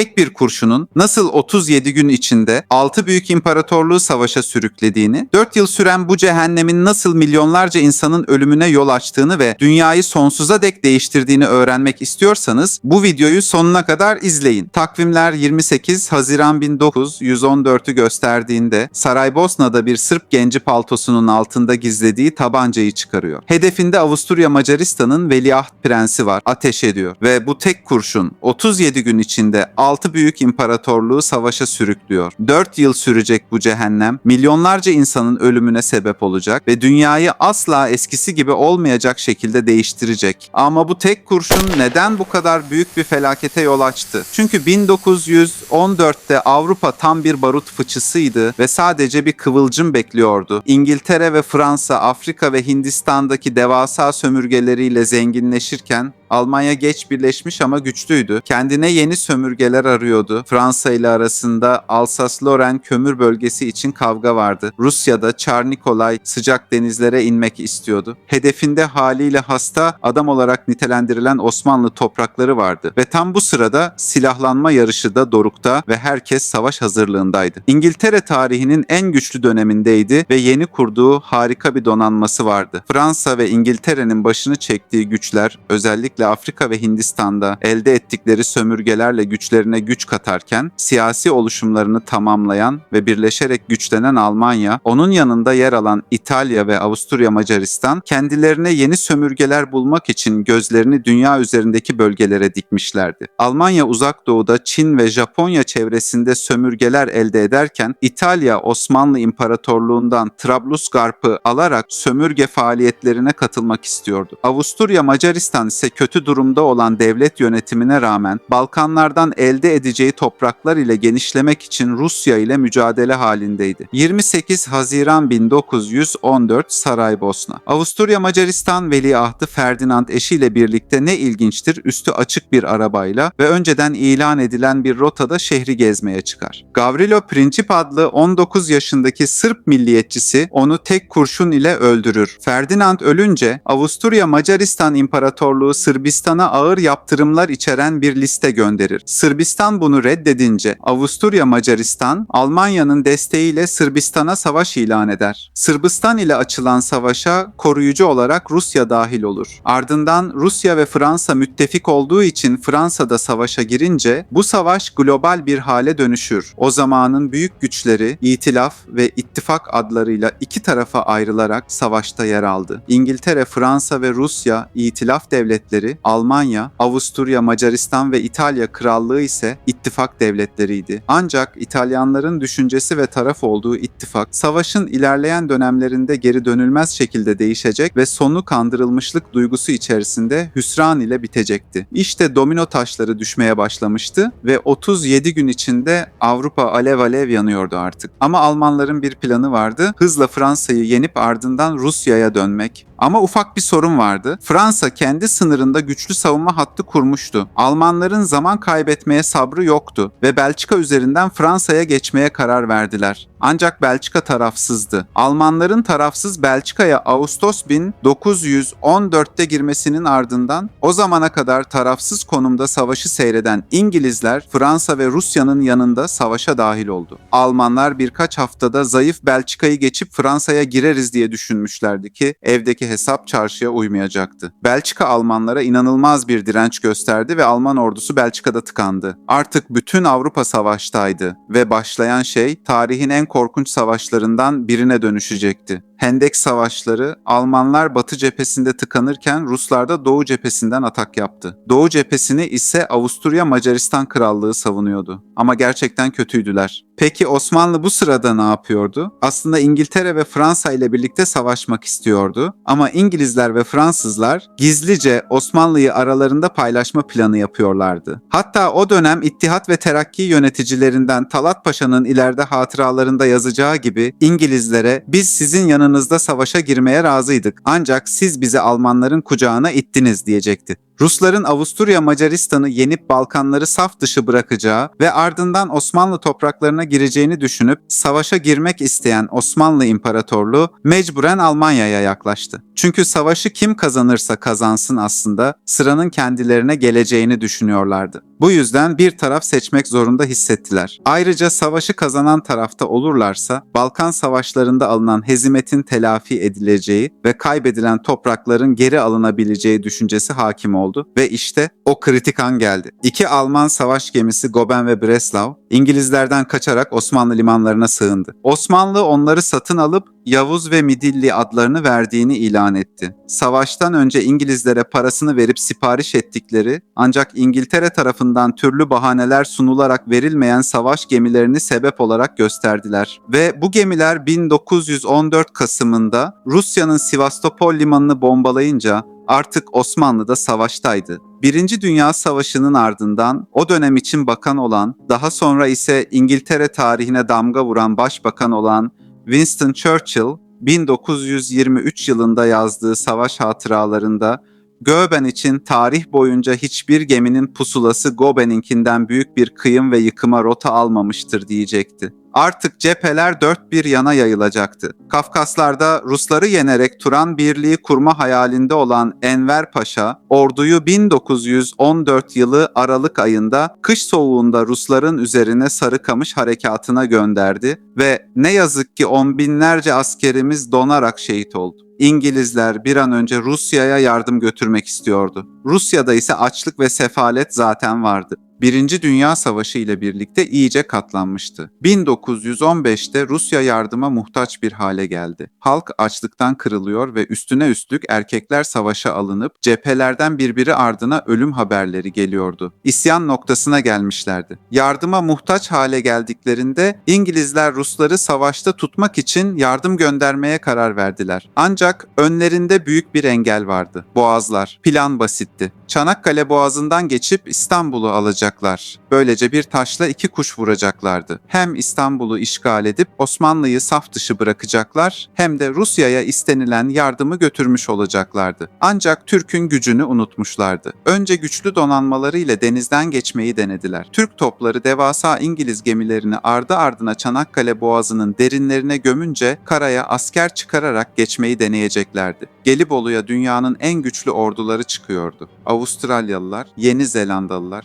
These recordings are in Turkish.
tek bir kurşunun nasıl 37 gün içinde 6 büyük imparatorluğu savaşa sürüklediğini, 4 yıl süren bu cehennemin nasıl milyonlarca insanın ölümüne yol açtığını ve dünyayı sonsuza dek değiştirdiğini öğrenmek istiyorsanız bu videoyu sonuna kadar izleyin. Takvimler 28 Haziran 1914'ü gösterdiğinde Saraybosna'da bir Sırp genci paltosunun altında gizlediği tabancayı çıkarıyor. Hedefinde Avusturya Macaristan'ın veliaht prensi var. Ateş ediyor ve bu tek kurşun 37 gün içinde 6 büyük imparatorluğu savaşa sürüklüyor. 4 yıl sürecek bu cehennem milyonlarca insanın ölümüne sebep olacak ve dünyayı asla eskisi gibi olmayacak şekilde değiştirecek. Ama bu tek kurşun neden bu kadar büyük bir felakete yol açtı? Çünkü 1914'te Avrupa tam bir barut fıçısıydı ve sadece bir kıvılcım bekliyordu. İngiltere ve Fransa, Afrika ve Hindistan'daki devasa sömürgeleriyle zenginleşirken Almanya geç birleşmiş ama güçlüydü. Kendine yeni sömürgeler arıyordu. Fransa ile arasında Alsas-Lorraine kömür bölgesi için kavga vardı. Rusya'da Çar Nikolay sıcak denizlere inmek istiyordu. Hedefinde haliyle hasta adam olarak nitelendirilen Osmanlı toprakları vardı. Ve tam bu sırada silahlanma yarışı da dorukta ve herkes savaş hazırlığındaydı. İngiltere tarihinin en güçlü dönemindeydi ve yeni kurduğu harika bir donanması vardı. Fransa ve İngiltere'nin başını çektiği güçler özellikle Afrika ve Hindistan'da elde ettikleri sömürgelerle güçlerine güç katarken siyasi oluşumlarını tamamlayan ve birleşerek güçlenen Almanya, onun yanında yer alan İtalya ve Avusturya Macaristan kendilerine yeni sömürgeler bulmak için gözlerini dünya üzerindeki bölgelere dikmişlerdi. Almanya uzak doğuda Çin ve Japonya çevresinde sömürgeler elde ederken İtalya Osmanlı İmparatorluğundan Trablusgarp'ı alarak sömürge faaliyetlerine katılmak istiyordu. Avusturya Macaristan ise kötü durumda olan devlet yönetimine rağmen Balkanlardan elde edeceği topraklar ile genişlemek için Rusya ile mücadele halindeydi. 28 Haziran 1914 Saraybosna. Avusturya Macaristan veliahtı Ferdinand eşiyle birlikte ne ilginçtir üstü açık bir arabayla ve önceden ilan edilen bir rotada şehri gezmeye çıkar. Gavrilo Princip adlı 19 yaşındaki Sırp milliyetçisi onu tek kurşun ile öldürür. Ferdinand ölünce Avusturya Macaristan İmparatorluğu Sırbistan'a ağır yaptırımlar içeren bir liste gönderir. Sırbistan bunu reddedince Avusturya Macaristan Almanya'nın desteğiyle Sırbistan'a savaş ilan eder. Sırbistan ile açılan savaşa koruyucu olarak Rusya dahil olur. Ardından Rusya ve Fransa müttefik olduğu için Fransa da savaşa girince bu savaş global bir hale dönüşür. O zamanın büyük güçleri İtilaf ve İttifak adlarıyla iki tarafa ayrılarak savaşta yer aldı. İngiltere, Fransa ve Rusya İtilaf devletleri, Almanya, Avusturya, Macaristan ve İtalya krallığı ise ittifak devletleriydi. Ancak İtalyanların düşüncesi ve taraf olduğu ittifak savaşın ilerleyen dönemlerinde geri dönülmez şekilde değişecek ve sonu kandırılmışlık duygusu içerisinde hüsran ile bitecekti. İşte domino taşları düşmeye başlamıştı ve 37 gün içinde Avrupa alev alev yanıyordu artık. Ama Almanların bir planı vardı. Hızla Fransa'yı yenip ardından Rusya'ya dönmek. Ama ufak bir sorun vardı. Fransa kendi sınırında güçlü savunma hattı kurmuştu. Almanların zaman kaybetmeye sabrı yoktu ve Belçika üzerinden Fransa'ya geçmeye karar verdiler. Ancak Belçika tarafsızdı. Almanların tarafsız Belçika'ya Ağustos 1914'te girmesinin ardından o zamana kadar tarafsız konumda savaşı seyreden İngilizler Fransa ve Rusya'nın yanında savaşa dahil oldu. Almanlar birkaç haftada zayıf Belçika'yı geçip Fransa'ya gireriz diye düşünmüşlerdi ki evdeki hesap çarşıya uymayacaktı. Belçika Almanlara inanılmaz bir direnç gösterdi ve Alman ordusu Belçika'da tıkandı. Artık bütün Avrupa savaştaydı ve başlayan şey tarihin en korkunç savaşlarından birine dönüşecekti. Hendek Savaşları Almanlar Batı cephesinde tıkanırken Ruslar da Doğu cephesinden atak yaptı. Doğu cephesini ise Avusturya Macaristan Krallığı savunuyordu. Ama gerçekten kötüydüler. Peki Osmanlı bu sırada ne yapıyordu? Aslında İngiltere ve Fransa ile birlikte savaşmak istiyordu. Ama İngilizler ve Fransızlar gizlice Osmanlı'yı aralarında paylaşma planı yapıyorlardı. Hatta o dönem İttihat ve Terakki yöneticilerinden Talat Paşa'nın ileride hatıralarında yazacağı gibi İngilizlere biz sizin yanınızda savaşa girmeye razıydık. Ancak siz bizi Almanların kucağına ittiniz diyecekti. Rusların Avusturya Macaristan'ı yenip Balkanları saf dışı bırakacağı ve ardından Osmanlı topraklarına gireceğini düşünüp savaşa girmek isteyen Osmanlı İmparatorluğu mecburen Almanya'ya yaklaştı. Çünkü savaşı kim kazanırsa kazansın aslında sıranın kendilerine geleceğini düşünüyorlardı. Bu yüzden bir taraf seçmek zorunda hissettiler. Ayrıca savaşı kazanan tarafta olurlarsa Balkan savaşlarında alınan hezimetin telafi edileceği ve kaybedilen toprakların geri alınabileceği düşüncesi hakim oldu ve işte o kritik an geldi. İki Alman savaş gemisi Goben ve Breslau İngilizlerden kaçarak Osmanlı limanlarına sığındı. Osmanlı onları satın alıp Yavuz ve Midilli adlarını verdiğini ilan etti. Savaştan önce İngilizlere parasını verip sipariş ettikleri ancak İngiltere tarafından türlü bahaneler sunularak verilmeyen savaş gemilerini sebep olarak gösterdiler. Ve bu gemiler 1914 Kasım'ında Rusya'nın Sivastopol limanını bombalayınca artık Osmanlı da savaştaydı. Birinci Dünya Savaşı'nın ardından o dönem için bakan olan, daha sonra ise İngiltere tarihine damga vuran başbakan olan Winston Churchill 1923 yılında yazdığı savaş hatıralarında Göben için tarih boyunca hiçbir geminin pusulası Goben'inkinden büyük bir kıyım ve yıkıma rota almamıştır diyecekti. Artık cepheler dört bir yana yayılacaktı. Kafkaslarda Rusları yenerek Turan Birliği kurma hayalinde olan Enver Paşa, orduyu 1914 yılı Aralık ayında kış soğuğunda Rusların üzerine Sarıkamış harekatına gönderdi ve ne yazık ki on binlerce askerimiz donarak şehit oldu. İngilizler bir an önce Rusya'ya yardım götürmek istiyordu. Rusya'da ise açlık ve sefalet zaten vardı. Birinci Dünya Savaşı ile birlikte iyice katlanmıştı. 1915'te Rusya yardıma muhtaç bir hale geldi. Halk açlıktan kırılıyor ve üstüne üstlük erkekler savaşa alınıp cephelerden birbiri ardına ölüm haberleri geliyordu. İsyan noktasına gelmişlerdi. Yardıma muhtaç hale geldiklerinde İngilizler Rusları savaşta tutmak için yardım göndermeye karar verdiler. Ancak önlerinde büyük bir engel vardı. Boğazlar. Plan basitti. Çanakkale Boğazı'ndan geçip İstanbul'u alacaklar. Böylece bir taşla iki kuş vuracaklardı. Hem İstanbul'u işgal edip Osmanlı'yı saf dışı bırakacaklar hem de Rusya'ya istenilen yardımı götürmüş olacaklardı. Ancak Türk'ün gücünü unutmuşlardı. Önce güçlü donanmaları ile denizden geçmeyi denediler. Türk topları devasa İngiliz gemilerini ardı ardına Çanakkale Boğazı'nın derinlerine gömünce karaya asker çıkararak geçmeyi deneyeceklerdi. Gelibolu'ya dünyanın en güçlü orduları çıkıyordu. Avustralyalılar, Yeni Zelandalılar,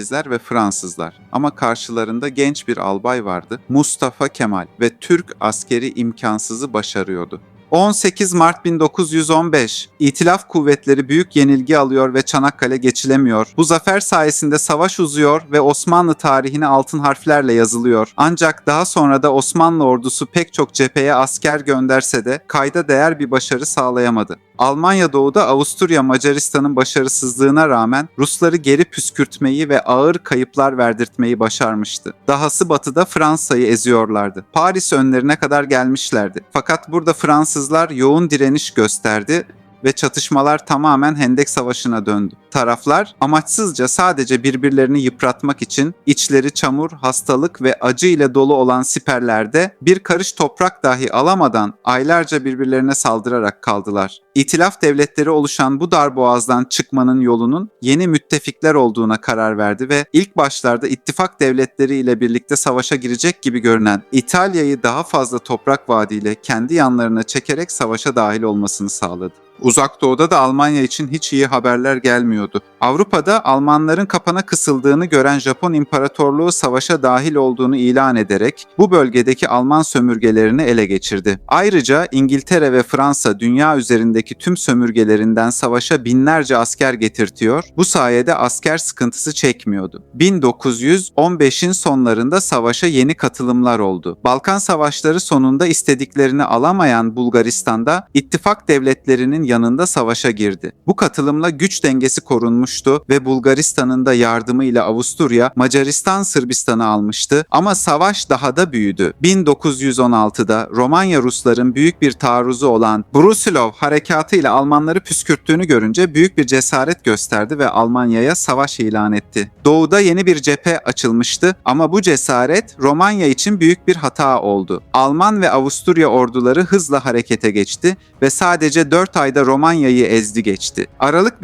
İngilizler ve Fransızlar. Ama karşılarında genç bir albay vardı, Mustafa Kemal ve Türk askeri imkansızı başarıyordu. 18 Mart 1915. İtilaf kuvvetleri büyük yenilgi alıyor ve Çanakkale geçilemiyor. Bu zafer sayesinde savaş uzuyor ve Osmanlı tarihine altın harflerle yazılıyor. Ancak daha sonra da Osmanlı ordusu pek çok cepheye asker gönderse de kayda değer bir başarı sağlayamadı. Almanya doğuda Avusturya Macaristan'ın başarısızlığına rağmen Rusları geri püskürtmeyi ve ağır kayıplar verdirtmeyi başarmıştı. Dahası batıda Fransa'yı eziyorlardı. Paris önlerine kadar gelmişlerdi. Fakat burada Fransızlar yoğun direniş gösterdi ve çatışmalar tamamen Hendek Savaşı'na döndü. Taraflar amaçsızca sadece birbirlerini yıpratmak için içleri çamur, hastalık ve acı ile dolu olan siperlerde bir karış toprak dahi alamadan aylarca birbirlerine saldırarak kaldılar. İtilaf devletleri oluşan bu dar boğazdan çıkmanın yolunun yeni müttefikler olduğuna karar verdi ve ilk başlarda ittifak devletleri ile birlikte savaşa girecek gibi görünen İtalya'yı daha fazla toprak vaadiyle kendi yanlarına çekerek savaşa dahil olmasını sağladı. Uzak Doğu'da da Almanya için hiç iyi haberler gelmiyordu. Avrupa'da Almanların kapana kısıldığını gören Japon İmparatorluğu savaşa dahil olduğunu ilan ederek bu bölgedeki Alman sömürgelerini ele geçirdi. Ayrıca İngiltere ve Fransa dünya üzerindeki tüm sömürgelerinden savaşa binlerce asker getirtiyor. Bu sayede asker sıkıntısı çekmiyordu. 1915'in sonlarında savaşa yeni katılımlar oldu. Balkan savaşları sonunda istediklerini alamayan Bulgaristan'da ittifak devletlerinin yanında savaşa girdi. Bu katılımla güç dengesi korunmuş kurtulmuştu ve Bulgaristan'ın da yardımıyla Avusturya Macaristan Sırbistan'ı almıştı ama savaş daha da büyüdü. 1916'da Romanya Rusların büyük bir taarruzu olan Brusilov harekatı ile Almanları püskürttüğünü görünce büyük bir cesaret gösterdi ve Almanya'ya savaş ilan etti. Doğuda yeni bir cephe açılmıştı ama bu cesaret Romanya için büyük bir hata oldu. Alman ve Avusturya orduları hızla harekete geçti ve sadece 4 ayda Romanya'yı ezdi geçti. Aralık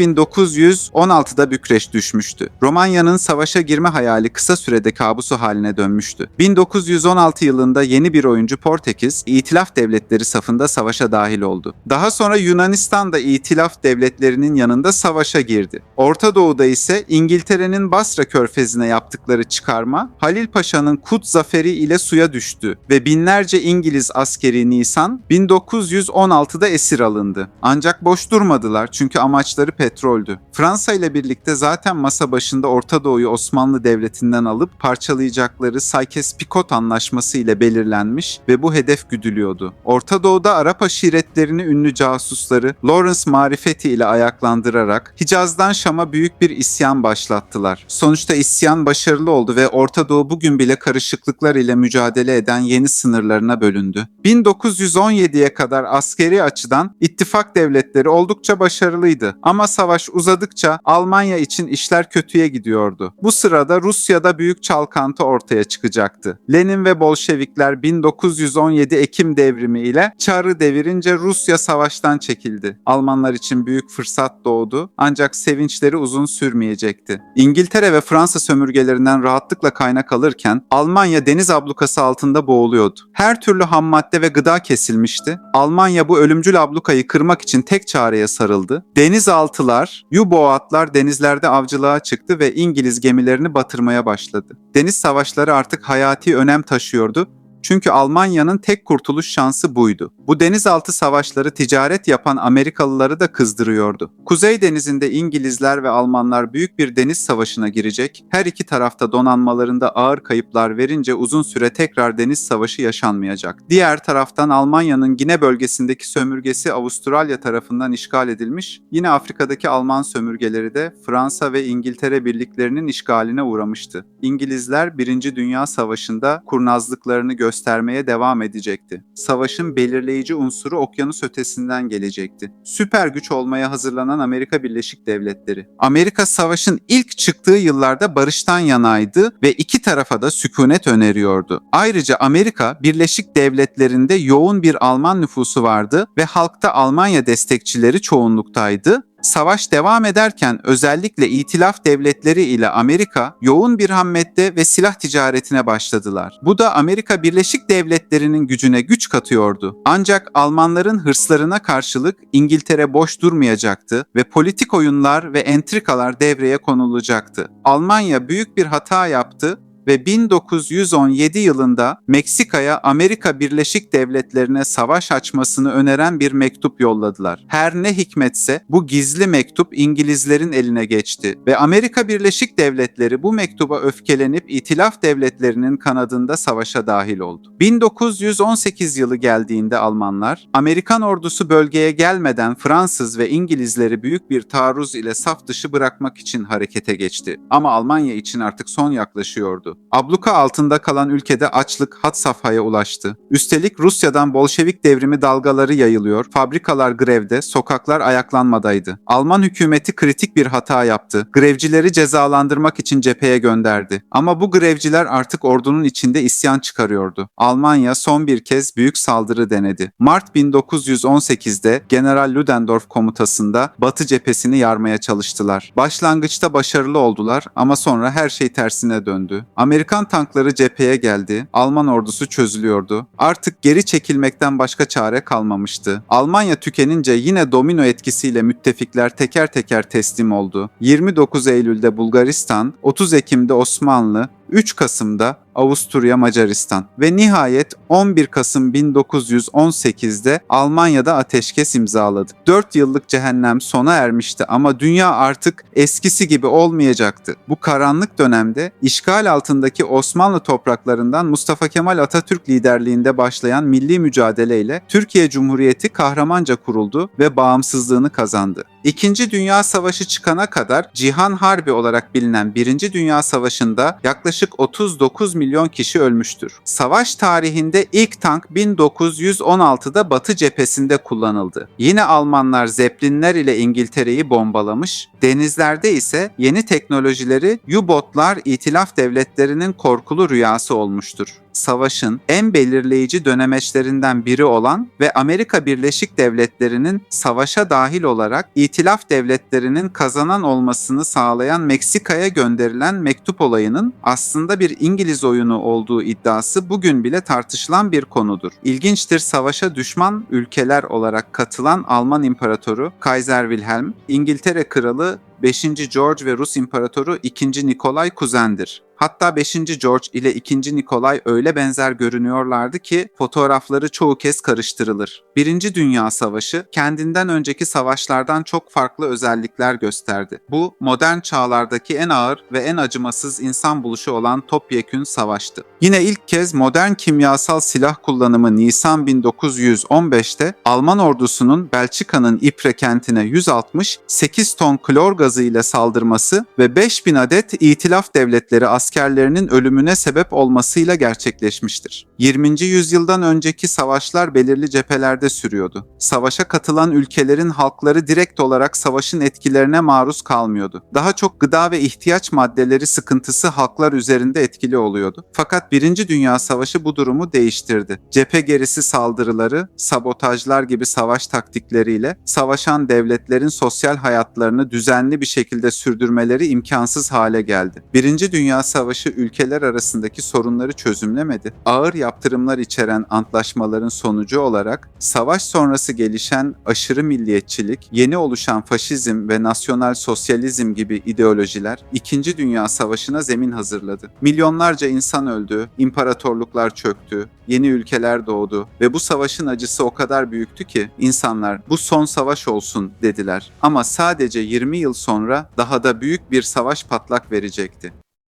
1916'da Bükreş düşmüştü. Romanya'nın savaşa girme hayali kısa sürede kabusu haline dönmüştü. 1916 yılında yeni bir oyuncu Portekiz, İtilaf devletleri safında savaşa dahil oldu. Daha sonra Yunanistan da İtilaf devletlerinin yanında savaşa girdi. Orta Doğu'da ise İngiltere'nin Basra körfezine yaptıkları çıkarma, Halil Paşa'nın Kut zaferi ile suya düştü ve binlerce İngiliz askeri Nisan 1916'da esir alındı. Ancak boş durmadılar çünkü amaçları petroldü. Fransa ile birlikte zaten masa başında Orta Doğu'yu Osmanlı Devleti'nden alıp parçalayacakları Sykes-Picot Anlaşması ile belirlenmiş ve bu hedef güdülüyordu. Orta Doğu'da Arap aşiretlerini ünlü casusları Lawrence marifeti ile ayaklandırarak Hicaz'dan Şam'a büyük bir isyan başlattılar. Sonuçta isyan başarılı oldu ve Orta Doğu bugün bile karışıklıklar ile mücadele eden yeni sınırlarına bölündü. 1917'ye kadar askeri açıdan ittifak devletleri oldukça başarılıydı ama savaş uzadıkça Almanya için işler kötüye gidiyordu. Bu sırada Rusya'da büyük çalkantı ortaya çıkacaktı. Lenin ve Bolşevikler 1917 Ekim devrimi ile Çar'ı devirince Rusya savaştan çekildi. Almanlar için büyük fırsat doğdu ancak sevinçleri uzun sürmeyecekti. İngiltere ve Fransa sömürgelerinden rahatlıkla kaynak alırken Almanya deniz ablukası altında boğuluyordu. Her türlü ham madde ve gıda kesilmişti. Almanya bu ölümcül ablukayı kırmak için tek çareye sarıldı. Denizaltılar, U-boatlar denizlerde avcılığa çıktı ve İngiliz gemilerini batırmaya başladı. Deniz savaşları artık hayati önem taşıyordu çünkü Almanya'nın tek kurtuluş şansı buydu. Bu denizaltı savaşları ticaret yapan Amerikalıları da kızdırıyordu. Kuzey Denizi'nde İngilizler ve Almanlar büyük bir deniz savaşına girecek, her iki tarafta donanmalarında ağır kayıplar verince uzun süre tekrar deniz savaşı yaşanmayacak. Diğer taraftan Almanya'nın Gine bölgesindeki sömürgesi Avustralya tarafından işgal edilmiş, yine Afrika'daki Alman sömürgeleri de Fransa ve İngiltere birliklerinin işgaline uğramıştı. İngilizler 1. Dünya Savaşı'nda kurnazlıklarını göstermeye devam edecekti. Savaşın belirleyici unsuru okyanus ötesinden gelecekti. Süper güç olmaya hazırlanan Amerika Birleşik Devletleri. Amerika savaşın ilk çıktığı yıllarda barıştan yanaydı ve iki tarafa da sükunet öneriyordu. Ayrıca Amerika Birleşik Devletleri'nde yoğun bir Alman nüfusu vardı ve halkta Almanya destekçileri çoğunluktaydı Savaş devam ederken özellikle İtilaf devletleri ile Amerika yoğun bir hamlette ve silah ticaretine başladılar. Bu da Amerika Birleşik Devletleri'nin gücüne güç katıyordu. Ancak Almanların hırslarına karşılık İngiltere boş durmayacaktı ve politik oyunlar ve entrikalar devreye konulacaktı. Almanya büyük bir hata yaptı ve 1917 yılında Meksika'ya Amerika Birleşik Devletleri'ne savaş açmasını öneren bir mektup yolladılar. Her ne hikmetse bu gizli mektup İngilizlerin eline geçti ve Amerika Birleşik Devletleri bu mektuba öfkelenip İtilaf devletlerinin kanadında savaşa dahil oldu. 1918 yılı geldiğinde Almanlar, Amerikan ordusu bölgeye gelmeden Fransız ve İngilizleri büyük bir taarruz ile saf dışı bırakmak için harekete geçti. Ama Almanya için artık son yaklaşıyordu. Abluka altında kalan ülkede açlık had safhaya ulaştı. Üstelik Rusya'dan Bolşevik devrimi dalgaları yayılıyor, fabrikalar grevde, sokaklar ayaklanmadaydı. Alman hükümeti kritik bir hata yaptı. Grevcileri cezalandırmak için cepheye gönderdi. Ama bu grevciler artık ordunun içinde isyan çıkarıyordu. Almanya son bir kez büyük saldırı denedi. Mart 1918'de General Ludendorff komutasında Batı cephesini yarmaya çalıştılar. Başlangıçta başarılı oldular ama sonra her şey tersine döndü. Amerikan tankları cepheye geldi. Alman ordusu çözülüyordu. Artık geri çekilmekten başka çare kalmamıştı. Almanya tükenince yine domino etkisiyle müttefikler teker teker teslim oldu. 29 Eylül'de Bulgaristan, 30 Ekim'de Osmanlı, 3 Kasım'da Avusturya Macaristan ve nihayet 11 Kasım 1918'de Almanya'da ateşkes imzaladı. 4 yıllık cehennem sona ermişti ama dünya artık eskisi gibi olmayacaktı. Bu karanlık dönemde işgal altındaki Osmanlı topraklarından Mustafa Kemal Atatürk liderliğinde başlayan milli mücadeleyle Türkiye Cumhuriyeti kahramanca kuruldu ve bağımsızlığını kazandı. İkinci Dünya Savaşı çıkana kadar Cihan Harbi olarak bilinen Birinci Dünya Savaşı'nda yaklaşık 39 milyon kişi ölmüştür. Savaş tarihinde ilk tank 1916'da Batı cephesinde kullanıldı. Yine Almanlar Zeppelinler ile İngiltere'yi bombalamış, denizlerde ise yeni teknolojileri U-botlar İtilaf devletlerinin korkulu rüyası olmuştur savaşın en belirleyici dönemeçlerinden biri olan ve Amerika Birleşik Devletleri'nin savaşa dahil olarak İtilaf devletlerinin kazanan olmasını sağlayan Meksika'ya gönderilen mektup olayının aslında bir İngiliz oyunu olduğu iddiası bugün bile tartışılan bir konudur. İlginçtir savaşa düşman ülkeler olarak katılan Alman İmparatoru Kaiser Wilhelm, İngiltere Kralı 5. George ve Rus İmparatoru 2. Nikolay kuzendir. Hatta 5. George ile 2. Nikolay öyle benzer görünüyorlardı ki fotoğrafları çoğu kez karıştırılır. Birinci Dünya Savaşı kendinden önceki savaşlardan çok farklı özellikler gösterdi. Bu modern çağlardaki en ağır ve en acımasız insan buluşu olan topyekün savaştı. Yine ilk kez modern kimyasal silah kullanımı Nisan 1915'te Alman ordusunun Belçika'nın Ypres kentine 160 8 ton klor gazı ile saldırması ve 5000 adet İtilaf devletleri askerlerinin ölümüne sebep olmasıyla gerçekleşmiştir. 20. yüzyıldan önceki savaşlar belirli cephelerde sürüyordu. Savaşa katılan ülkelerin halkları direkt olarak savaşın etkilerine maruz kalmıyordu. Daha çok gıda ve ihtiyaç maddeleri sıkıntısı halklar üzerinde etkili oluyordu. Fakat Birinci Dünya Savaşı bu durumu değiştirdi. Cephe gerisi saldırıları, sabotajlar gibi savaş taktikleriyle savaşan devletlerin sosyal hayatlarını düzenli bir şekilde sürdürmeleri imkansız hale geldi. Birinci Dünya Savaşı ülkeler arasındaki sorunları çözümlemedi. Ağır yaptırımlar içeren antlaşmaların sonucu olarak savaş sonrası gelişen aşırı milliyetçilik, yeni oluşan faşizm ve nasyonal sosyalizm gibi ideolojiler 2. Dünya Savaşı'na zemin hazırladı. Milyonlarca insan öldü, imparatorluklar çöktü, yeni ülkeler doğdu ve bu savaşın acısı o kadar büyüktü ki insanlar bu son savaş olsun dediler. Ama sadece 20 yıl sonra daha da büyük bir savaş patlak verecekti.